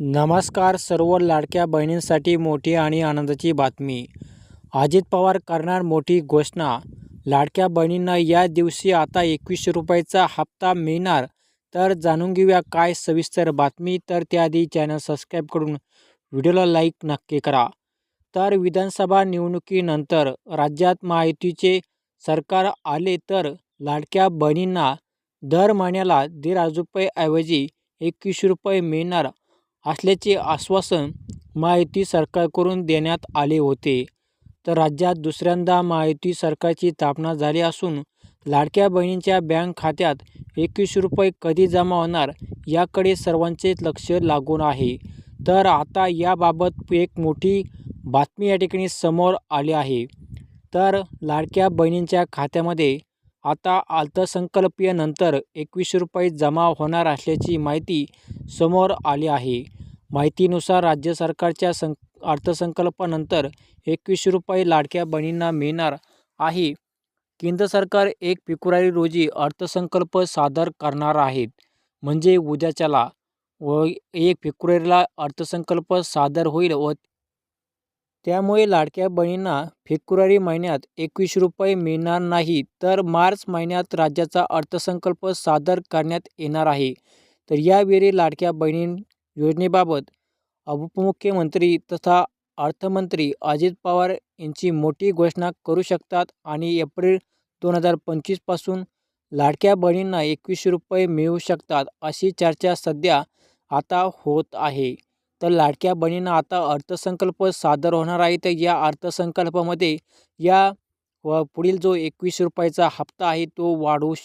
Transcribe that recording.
नमस्कार सर्व लाडक्या बहिणींसाठी मोठी आणि आनंदाची बातमी. अजित पवार करणार मोठी घोषणा. लाडक्या बहिणींना या दिवशी आता एकवीसशे रुपयाचा हप्ता मिळणार. तर जाणून घेऊया काय सविस्तर बातमी. तर त्याआधी चॅनल सबस्क्राईब करून व्हिडिओला लाईक नक्की करा. तर विधानसभा निवडणुकीनंतर राज्यात महायुतीचे सरकार आले तर लाडक्या बहिणींना दर महिन्याला दीड हजार रुपयेऐवजी एकवीसशे रुपये मिळणार. असल्याचे आश्वासन महायुती सरकारकडून देण्यात आले होते. तर राज्यात दुसऱ्यांदा महायुती सरकारची स्थापना झाली असून लाडक्या बहिणींच्या बँक खात्यात एकवीसशे रुपये कधी जमा होणार याकडे सर्वांचे लक्ष लागून आहे. तर आता याबाबत एक मोठी बातमी या ठिकाणी समोर आली आहे. तर लाडक्या बहिणींच्या खात्यामध्ये आता अर्थसंकल्पीयनंतर एकवीसशे रुपये जमा होणार असल्याची माहिती समोर आली आहे. माहितीनुसार राज्य सरकारच्या सं अर्थसंकल्पानंतर एकवीसशे रुपये लाडक्या बहिणींना मिळणार आहे. केंद्र सरकार एक फेब्रुवारी रोजी अर्थसंकल्प सादर करणार आहेत म्हणजे उद्याच्याला व एक फेब्रुवारीला अर्थसंकल्प सादर होईल व त्यामुळे लाडक्या बहिणींना फेब्रुवारी महिन्यात एकवीस रुपये मिळणार नाही तर मार्च महिन्यात राज्याचा अर्थसंकल्प सादर करण्यात येणार आहे. तर यावेळी लाडक्या बहिणी योजनेबाबत उपमुख्यमंत्री तथा अर्थमंत्री अजित पवार यांची मोठी घोषणा करू शकतात आणि एप्रिल दोन हजार पंचवीसपासून लाडक्या बहिणींना एकवीस रुपये मिळू शकतात अशी चर्चा सध्या आता होत आहे. तर लाडक्या बहिणीनं आता अर्थसंकल्प सादर होणार आहे. तर या अर्थसंकल्पामध्ये या व पुढील जो एकवीस रुपयाचा हप्ता आहे तो वाढवू शक